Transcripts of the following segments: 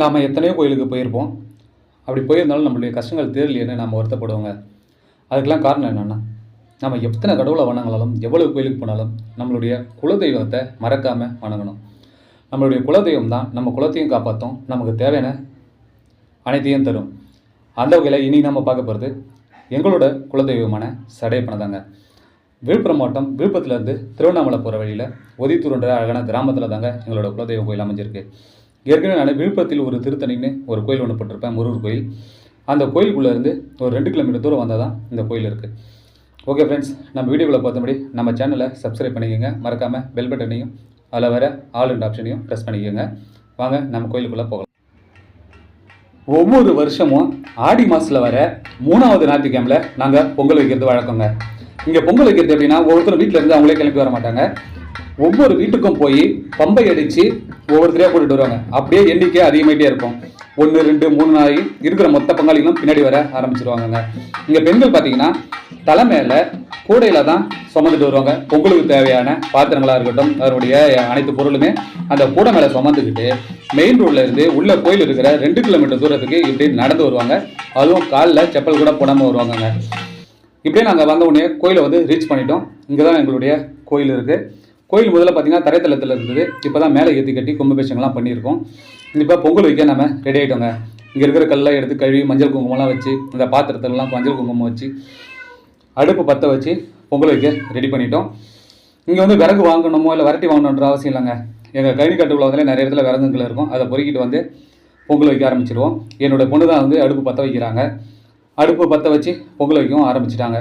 நாம் எத்தனையோ கோயிலுக்கு போயிருப்போம். அப்படி போயிருந்தாலும் நம்மளுடைய கஷ்டங்கள் தீரலையேன்னு நம்ம வருத்தப்படுவோங்க. அதுக்கெல்லாம் காரணம் என்னென்னா நம்ம எத்தனை கடவுளை வணங்கினாலும் எவ்வளவு கோயிலுக்கு போனாலும் நம்மளுடைய குலதெய்வத்தை மறக்காமல் வணங்கணும். நம்மளுடைய குலதெய்வம் தான் நம்ம குலத்தையும் காப்பாற்றும் நமக்கு தேவையான அனைத்தையும் தரும். அந்த வகையில் இனி நம்ம பார்க்க போகிறது எங்களோட குலதெய்வமான சடையப்பனை தாங்க விழுப்புரம் மாவட்டம் விழுப்புரத்துலேருந்து திருவண்ணாமலை போகிற வழியில் ஒதித்தூர்ன்ற அழகான கிராமத்தில் தாங்க எங்களோட குலதெய்வ கோயில் அமைஞ்சிருக்கு. ஏற்கனவே நான் விழுப்புரத்தில் ஒரு திருத்தணின்னு ஒரு கோயில் ஒன்று போட்டிருப்பேன் முருகர் கோயில். அந்த கோயிலுக்குள்ளேருந்து ஒரு ரெண்டு கிலோமீட்டர் தூரம் வந்தால் தான் இந்த கோயில் இருக்குது ஓகே ஃப்ரெண்ட்ஸ் நம்ம வீடியோவில் பார்த்தபடி நம்ம சேனலை சப்ஸ்கிரைப் பண்ணிக்கோங்க. மறக்காமல் பெல் பட்டனையும் அதில் வர ஆல் அண்ட் ஆப்ஷனையும் ப்ரெஸ் பண்ணிக்கோங்க. வாங்க நம்ம கோயிலுக்குள்ளே போகலாம். ஒவ்வொரு வருஷமும் ஆடி மாதத்தில் வர மூணாவது ஞாயிற்றுக்கிழமையில் நாங்கள் பொங்கல் வைக்கிறது வழக்கங்க. இங்கே பொங்கல் வைக்கிறது எப்படின்னா ஒவ்வொருத்தரும் வீட்டில் இருந்து அவங்களே கிளம்பி வர மாட்டாங்க. ஒவ்வொரு வீட்டுக்கும் போய் பம்பை அடித்து ஒவ்வொருத்தரையாக கூட்டிட்டு வருவாங்க. அப்படியே எண்ணிக்கை அதிகமாகிட்டே இருக்கும். ஒன்று ரெண்டு மூணு நாய் இருக்கிற மொத்த பங்காளிகளும் பின்னாடி வர ஆரம்பிச்சிருவாங்கங்க. இங்கே பெண்கள் பார்த்தீங்கன்னா தலை மேலே கூடையில் தான் சுமந்துட்டு வருவாங்க. பொங்கலுக்கு தேவையான பாத்திரங்களாக இருக்கட்டும் அதனுடைய அனைத்து பொருளுமே அந்த கூடை மேலே சுமந்துக்கிட்டு மெயின் ரோட்ல இருந்து உள்ள கோயில் இருக்கிற ரெண்டு கிலோமீட்டர் தூரத்துக்கு இப்படி நடந்து வருவாங்க. அதுவும் காலில் செப்பல் கூட போடாமல் வருவாங்கங்க. இப்படியே நாங்கள் வந்த உடனே கோயிலை வந்து ரீச் பண்ணிட்டோம். இங்கே தான் எங்களுடைய கோயில் இருக்குது கோயில் முதல்ல பார்த்தீங்கன்னா தரைத்தளத்தில் இருந்தது. இப்போ தான் மேலே ஏற்றி கட்டி கும்பாபிஷேகம்லாம் பண்ணியிருக்கோம். இப்போ பொங்கல் வைக்க நம்ம ரெடி ஆகிட்டோங்க இங்கே இருக்கிற கல்லாம் எடுத்து கழுவி மஞ்சள் குங்குமம்லாம் வச்சு இந்த பாத்திரத்திலலாம் மஞ்சள் குங்குமம் வச்சு அடுப்பு பற்ற வச்சு பொங்கல் வைக்க ரெடி பண்ணிட்டோம். இங்கே வந்து விறகு வாங்கணுமோ இல்லை வரட்டி வாங்கணுன்ற அவசியம் இல்லைங்க. எங்கள் கழனி கட்டுக்குள்ள வந்து நிறைய இடத்துல விறகுங்கள் இருக்கும். அதை பொறுக்கிட்டு வந்து பொங்கல் வைக்க ஆரம்பிச்சிருவோம். என்னோட பொண்ணு தான் வந்து அடுப்பு பற்ற வைக்கிறாங்க. அடுப்பு பற்ற வச்சு பொங்கல் வைக்கவும் ஆரம்பிச்சிட்டாங்க.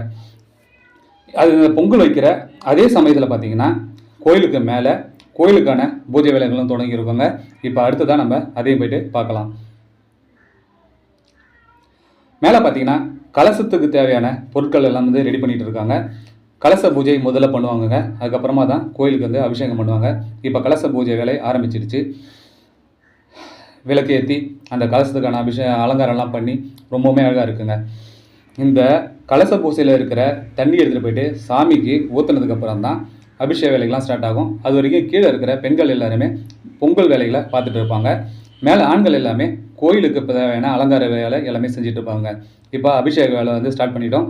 அது பொங்கல் வைக்கிற அதே சமயத்தில் பார்த்தீங்கன்னா கோயிலுக்கு மேலே கோயிலுக்கான பூஜை வேலைகளும் தொடங்கியிருக்கோங்க. இப்போ அடுத்ததான் நம்ம அதையும் போயிட்டு பார்க்கலாம். மேலே பார்த்தீங்கன்னா கலசத்துக்கு தேவையான பொருட்கள் எல்லாம் வந்து ரெடி பண்ணிகிட்டு இருக்காங்க. கலச பூஜை முதல்ல பண்ணுவாங்கங்க. அதுக்கப்புறமா தான் கோயிலுக்கு வந்து அபிஷேகம் பண்ணுவாங்க. இப்போ கலச பூஜை வேலை ஆரம்பிச்சிடுச்சு. விளக்கு ஏற்றி அந்த கலசத்துக்கான அபிஷே அலங்காரம்லாம் பண்ணி ரொம்பவுமே அழகாக இருக்குங்க. இந்த கலச பூசையில் இருக்கிற தண்ணி எடுத்துகிட்டு போயிட்டு சாமிக்கு ஊற்றுனதுக்கப்புறம் தான் அபிஷேக வேலைகள்லாம் ஸ்டார்ட் ஆகும். அது வரைக்கும் கீழே இருக்கிற பெண்கள் எல்லாருமே பொங்கல் வேலைகளை பார்த்துட்டு இருப்பாங்க. மேலே ஆண்கள் எல்லாமே கோயிலுக்கு இப்போ தேவையான அலங்கார வேலை எல்லாமே செஞ்சுட்டு இருப்பாங்க. இப்போ அபிஷேக வேலை வந்து ஸ்டார்ட் பண்ணிட்டோம்.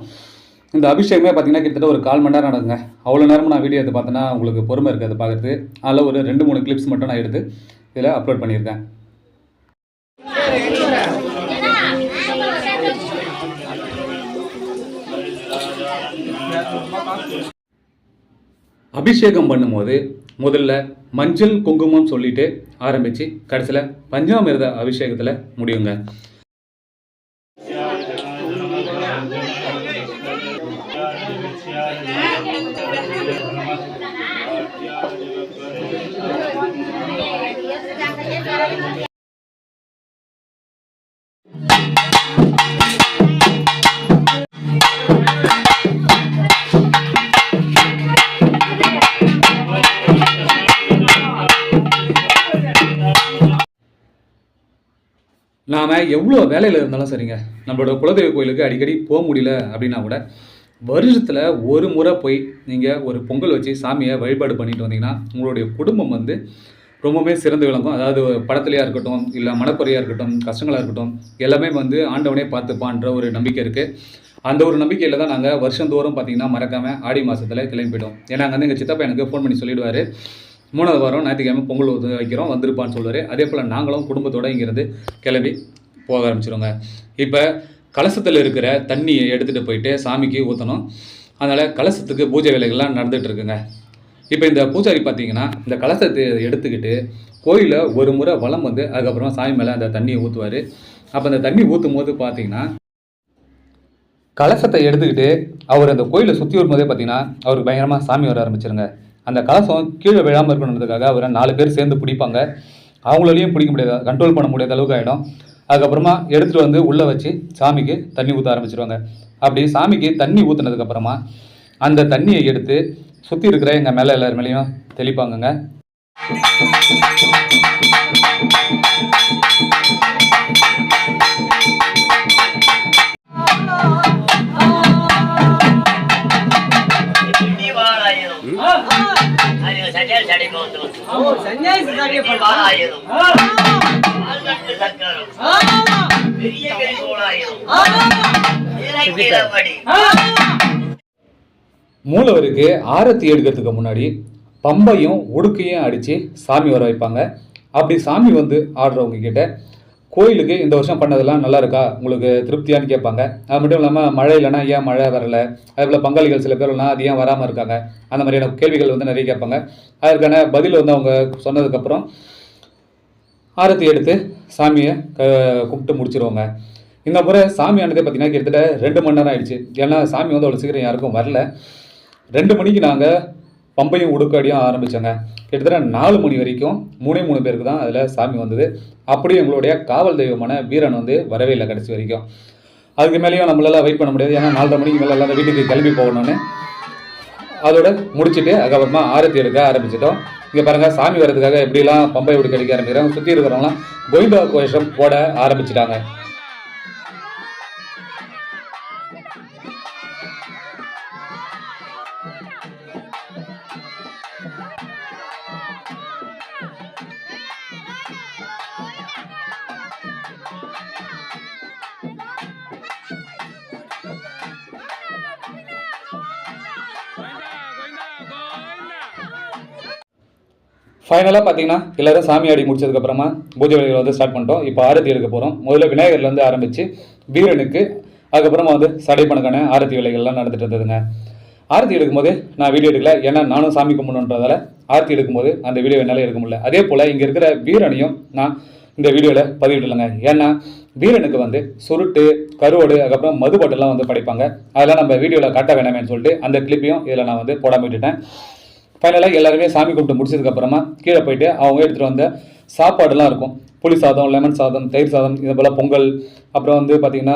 இந்த அபிஷேகமே பார்த்தீங்கன்னா கிட்டத்தட்ட ஒரு கால் மணி நேரம் நடக்குங்க. அவ்வளோ நேரமும் நான் வீடியோ எடுத்து பார்த்தேன்னா உங்களுக்கு பொறுமை இருக்காது பார்க்குறது அதில் ஒரு ரெண்டு மூணு கிளிப்ஸ் மட்டும் நான் எடுத்து இதில் அப்லோட் பண்ணியிருக்கேன். அபிஷேகம் பண்ணும்போது முதல்ல மஞ்சள் குங்குமம் சொல்லிட்டு ஆரம்பித்து கடைசியில் பஞ்சாமிர்த அபிஷேகத்தில் முடியுங்க. நாம் எவ்வளோ வேலையில் இருந்தாலும் சரிங்க. நம்மளோட குலதெய்வ கோயிலுக்கு அடிக்கடி போக முடியல அப்படின்னா கூட வருஷத்தில் ஒரு முறை போய் நீங்கள் ஒரு பொங்கல் வச்சு சாமியை வழிபாடு பண்ணிட்டு வந்தீங்கன்னா உங்களுடைய குடும்பம் வந்து ரொம்பவுமே சிறந்து விளங்கும். அதாவது படத்துலையாக இருக்கட்டும் இல்லை மனக்குறையாக இருக்கட்டும் கஷ்டங்களாக இருக்கட்டும் எல்லாமே வந்து ஆண்டவனே பார்த்துப்பான்ற ஒரு நம்பிக்கை இருக்குது அந்த ஒரு நம்பிக்கையில் தான் நாங்கள் வருஷந்தோறும் பார்த்தீங்கன்னா மறக்காமல் ஆடி மாதத்தில் கிளம்பி ஏன்னா அங்கே வந்து எங்கள் சித்தப்பா எனக்கு ஃபோன் பண்ணி சொல்லிடுவார். மூணாவது வாரம் ஞாயிற்றுக்கிழமை பொங்கல் வந்து வைக்கிறோம் வந்திருப்பான்னு சொல்லுவார். அதே போல் நாங்களும் குடும்பத்தோடு இங்கேருந்து கிளம்பி போக ஆரம்பிச்சிருவோங்க. இப்போ கலசத்தில் இருக்கிற தண்ணியை எடுத்துகிட்டு போயிட்டு சாமிக்கு ஊற்றணும் அதனால் கலசத்துக்கு பூஜை வேலைகள்லாம் நடந்துகிட்டு இருக்குங்க. இப்போ இந்த பூஜாரி பார்த்தீங்கன்னா இந்த கலசத்தை எடுத்துக்கிட்டு கோயிலில் ஒரு முறை வளம் வந்து அதுக்கப்புறமா சாமி மேலே அந்த தண்ணியை ஊற்றுவார் அப்போ அந்த தண்ணி ஊற்றும் போது பார்த்தீங்கன்னா கலசத்தை எடுத்துக்கிட்டு அவர் அந்த கோயிலை சுற்றி வரும்போதே பார்த்தீங்கன்னா அவருக்கு பயங்கரமாக சாமி வர ஆரம்பிச்சிருங்க. அந்த கலசம் கீழே விழாமல் இருக்கணுன்றதுக்காக அவரை நாலு பேர் சேர்ந்து பிடிப்பாங்க. அவங்களாலையும் பிடிக்க முடியாது. கண்ட்ரோல் பண்ண முடியாத அளவுக்கு ஆகிடும் அதுக்கப்புறமா எடுத்துகிட்டு வந்து உள்ளே வச்சு சாமிக்கு தண்ணி ஊற்ற ஆரம்பிச்சிருவாங்க. அப்படி சாமிக்கு தண்ணி ஊற்றுனதுக்கப்புறமா அந்த தண்ணியை எடுத்து சுற்றி இருக்கிற எங்கள் மேலே எல்லார் மேலேயும் தெளிப்பாங்கங்க. ಸನ್ಯಾಸಿ இலக்கணம் ஆமா பெரிய கரிகோளாயிரம் ஆமா இலக்கியப்படி மூலவருக்கு ஆரத்தி எடுக்கிறதுக்கு முன்னாடி பம்பையும் உடுக்கையும் அடித்து சாமி வர வைப்பாங்க அப்படி சாமி வந்து ஆடுறவங்க கிட்ட கோயிலுக்கு இந்த வருஷம் பண்ணதெல்லாம் நல்லா இருக்கா உங்களுக்கு திருப்தியான்னு கேட்பாங்க. அது மட்டும் இல்லாமல் மழை இல்லைன்னா ஏன் மழை வரல? அதே போல் பங்காளிகள் சில பேர்லாம் அது ஏன் வராமல் இருக்காங்க? அந்த மாதிரியான கேள்விகள் வந்து நிறைய கேட்பாங்க. அதற்கான பதில் வந்து அவங்க சொன்னதுக்கப்புறம் ஆரத்தி எடுத்து சாமியை க கும்பிட்டு முடிச்சிருவாங்க. இந்த முறை சாமி ஆனதே பார்த்தீங்கன்னா கிட்டத்தட்ட ரெண்டு மணி நேரம் ஆயிடுச்சு. ஏன்னா சாமி வந்து அவ்வளோ சீக்கிரம் யாருக்கும் வரல. ரெண்டு மணிக்கு நாங்கள் பம்பையும் உடுக்காடியும் ஆரம்பித்தோங்க கிட்டத்தட்ட நாலு மணி வரைக்கும் மூணே மூணு பேருக்கு தான் அதில் சாமி வந்தது. அப்படியே எங்களுடைய காவல் தெய்வமான வீரன் வந்து வரவே இல்லை கடைசி வரைக்கும். அதுக்கு மேலேயும் நம்மளால வெயிட் பண்ண முடியாது. ஏன்னா நாலரை மணிக்கு மேலே எல்லாம் வீட்டுக்கு கிளம்பி போகணும்னு. அதோட முடிச்சுட்டு அதுக்கப்புறமா ஆரத்தி எடுக்க ஆரம்பிச்சிட்டோம். இங்கே பாருங்க சாமி வர்றதுக்காக எப்படிலாம் பம்பை விடுக்க அடிக்க ஆரம்பிக்கிறாங்க சுற்றி இருக்கிறவங்களாம் கோவிந்தா கோஷம் போட ஆரம்பிச்சிட்டாங்க. ஃபைனலாக பார்த்தீங்கன்னா எல்லாரும் சாமி ஆடி முடிச்சதுக்கப்புறமா பூஜை வழிகள் வந்து ஸ்டார்ட் பண்ணிட்டோம். இப்போ ஆரத்தி எடுக்க போகிறோம் முதல்ல விநாயகர்லேருந்து ஆரம்பித்து வீரனுக்கு அதுக்கப்புறமா வந்து சடைப்பனுக்கான ஆரத்தி வேலைகள்லாம் நடந்துட்டு இருந்ததுங்க. ஆரத்தி எடுக்கும்போது நான் வீடியோ எடுக்கல. ஏன்னா நானும் சாமி கும்பிடணுன்றதால ஆரத்தி எடுக்கும்போது அந்த வீடியோ என்னால் எடுக்க முடியல. அதே போல் இங்கே இருக்கிற வீரனையும் நான் இந்த வீடியோவில் பதிவிடலைங்க ஏன்னா வீரனுக்கு வந்து சுருட்டு கருவோடு அதுக்கப்புறம் மதுபாட்டெல்லாம் வந்து படைப்பாங்க. அதெல்லாம் நம்ம வீடியோவில் காட்ட வேணாமேன்னு சொல்லிட்டு அந்த கிளிப்பையும் இதில் நான் வந்து போடாம விட்டுட்டேன். ஃபைனலாக எல்லாருமே சாமி கும்பிட்டு முடிச்சதுக்கப்புறமா கீழே போயிட்டு அவங்க எடுத்துகிட்டு வந்த சாப்பாடுலாம் இருக்கும். புளி சாதம் லெமன் சாதம் தயிர் சாதம் இது போல் பொங்கல் அப்புறம் வந்து பார்த்திங்கன்னா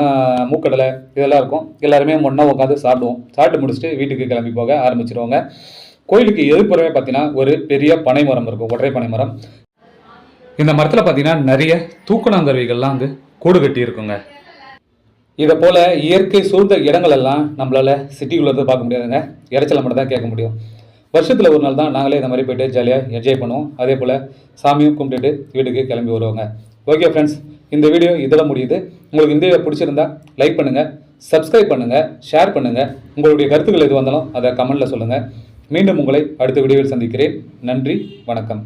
மூக்கடலை இதெல்லாம் இருக்கும். எல்லாருமே ஒன்றா உட்காந்து சாப்பிடுவோம். சாப்பிட்டு முடிச்சுட்டு வீட்டுக்கு கிளம்பி போக ஆரம்பிச்சிருவாங்க. கோயிலுக்கு எதிர்ப்புறவே பார்த்தீங்கன்னா ஒரு பெரிய பனை மரம் இருக்கும். ஒற்றை பனை மரம். இந்த மரத்தில் பார்த்தீங்கன்னா நிறைய தூக்கணாங்கருவிகள்லாம் வந்து கூடு கட்டி இருக்குங்க. இதை போல் இயற்கை சூழ்ந்த இடங்கள் எல்லாம் நம்மளால் சிட்டிக்குள்ளே பார்க்க முடியாதுங்க. இறைச்சலை மட்டும் தான் கேட்க முடியும். வருஷத்தில் ஒரு நாள் தான் நாங்களே இந்த மாதிரி போயிட்டு ஜாலியாக என்ஜாய் பண்ணுவோம். அதே போல் சாமியும் கும்பிட்டுட்டு வீட்டுக்கு கிளம்பி வருவாங்க. ஓகே ஃப்ரெண்ட்ஸ் இந்த வீடியோ இதெல்லாம் முடியுது. உங்களுக்கு இந்த வீடியோ பிடிச்சிருந்தா லைக் பண்ணுங்கள் சப்ஸ்கிரைப் பண்ணுங்கள் ஷேர் பண்ணுங்கள் உங்களுடைய கருத்துக்கள் எது வந்தாலும் அதை கமெண்ட்டில் சொல்லுங்கள் மீண்டும் உங்களை அடுத்த வீடியோவில் சந்திக்கிறேன். நன்றி வணக்கம்.